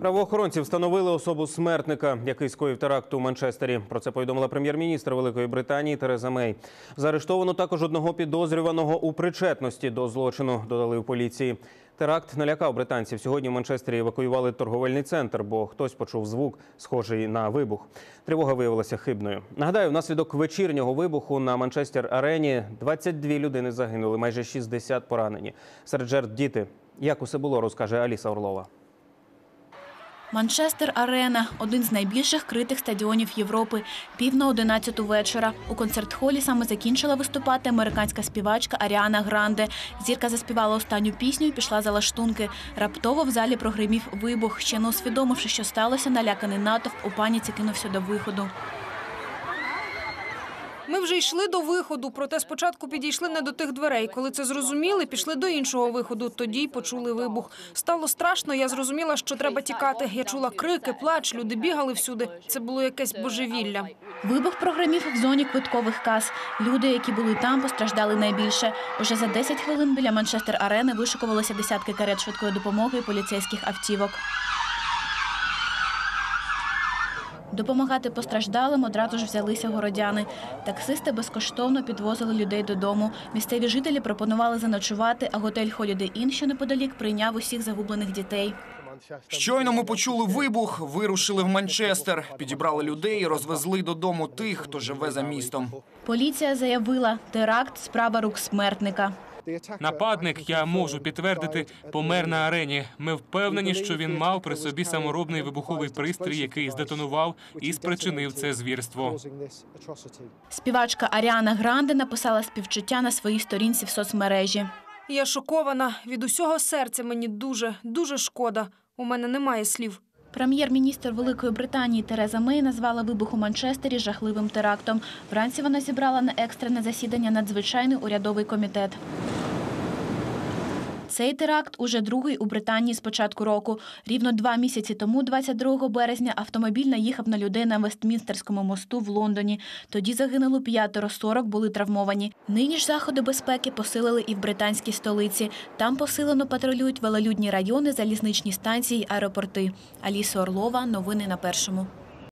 Правоохоронці встановили особу смертника, який скоїв теракт у Манчестері. Про це повідомила прем'єр-міністр Великої Британії Тереза Мей. Заарештовано також одного підозрюваного у причетності до злочину. Додали в поліції. Теракт налякав британців. Сьогодні в Манчестері евакуювали торговельний центр, бо хтось почув звук, схожий на вибух. Тривога виявилася хибною. Нагадаю, внаслідок вечірнього вибуху на Манчестер арені 22 людини загинули, майже 60 поранені. Серед жертв діти. Як усе було, розкаже Аліса Орлова. Манчестер Арена один з найбільших критих стадіонів Європи. Пів на одинадцяту вечора. У концерт-холі саме закінчила виступати американська співачка Аріана Гранде. Зірка заспівала останню пісню і пішла за лаштунки. Раптово в залі прогримів вибух. Ще не усвідомивши, що сталося, наляканий натовп у паніці кинувся до виходу. Ми вже йшли до виходу, проте спочатку підійшли не до тих дверей. Коли це зрозуміли, пішли до іншого виходу. Тоді й почули вибух. Стало страшно. Я зрозуміла, що треба тікати. Я чула крики, плач, люди бігали всюди. Це було якесь божевілля. Вибух прогремів в зоні квиткових кас. Люди, які були там, постраждали найбільше. Уже за 10 хвилин біля Манчестер Арени вишикувалися десятки карет швидкої допомоги і поліцейських автівок. Допомагати постраждалим одразу ж взялися городяни. Таксисти безкоштовно підвозили людей додому. Місцеві жителі пропонували заночувати, а готель Holiday Inn, що неподалік, прийняв усіх загублених дітей. Щойно ми почули вибух, вирушили в Манчестер, підібрали людей і розвезли додому тих, хто живе за містом. Поліція заявила, теракт – справа рук смертника. Нападник, я можу підтвердити, помер на арені. Ми впевнені, що він мав при собі саморобний вибуховий пристрій, який здетонував і спричинив це звірство. Співачка Аріана Гранде написала співчуття на своїй сторінці в соцмережі. Я шокована. Від усього серця мені дуже, дуже шкода. У мене немає слів. Прем'єр-міністр Великої Британії Тереза Мей назвала вибух у Манчестері жахливим терактом. Вранці вона зібрала на екстрене засідання надзвичайний урядовий комітет. Цей теракт уже другий у Британії з початку року. Рівно два місяці тому, 22 березня, автомобіль наїхав на людей на Вестмінстерському мосту в Лондоні. Тоді загинуло п'ятеро, 40 були травмовані. Нині ж заходи безпеки посилили і в британській столиці. Там посилено патрулюють велолюдні райони, залізничні станції, аеропорти. Аліса Орлова. Новини на першому.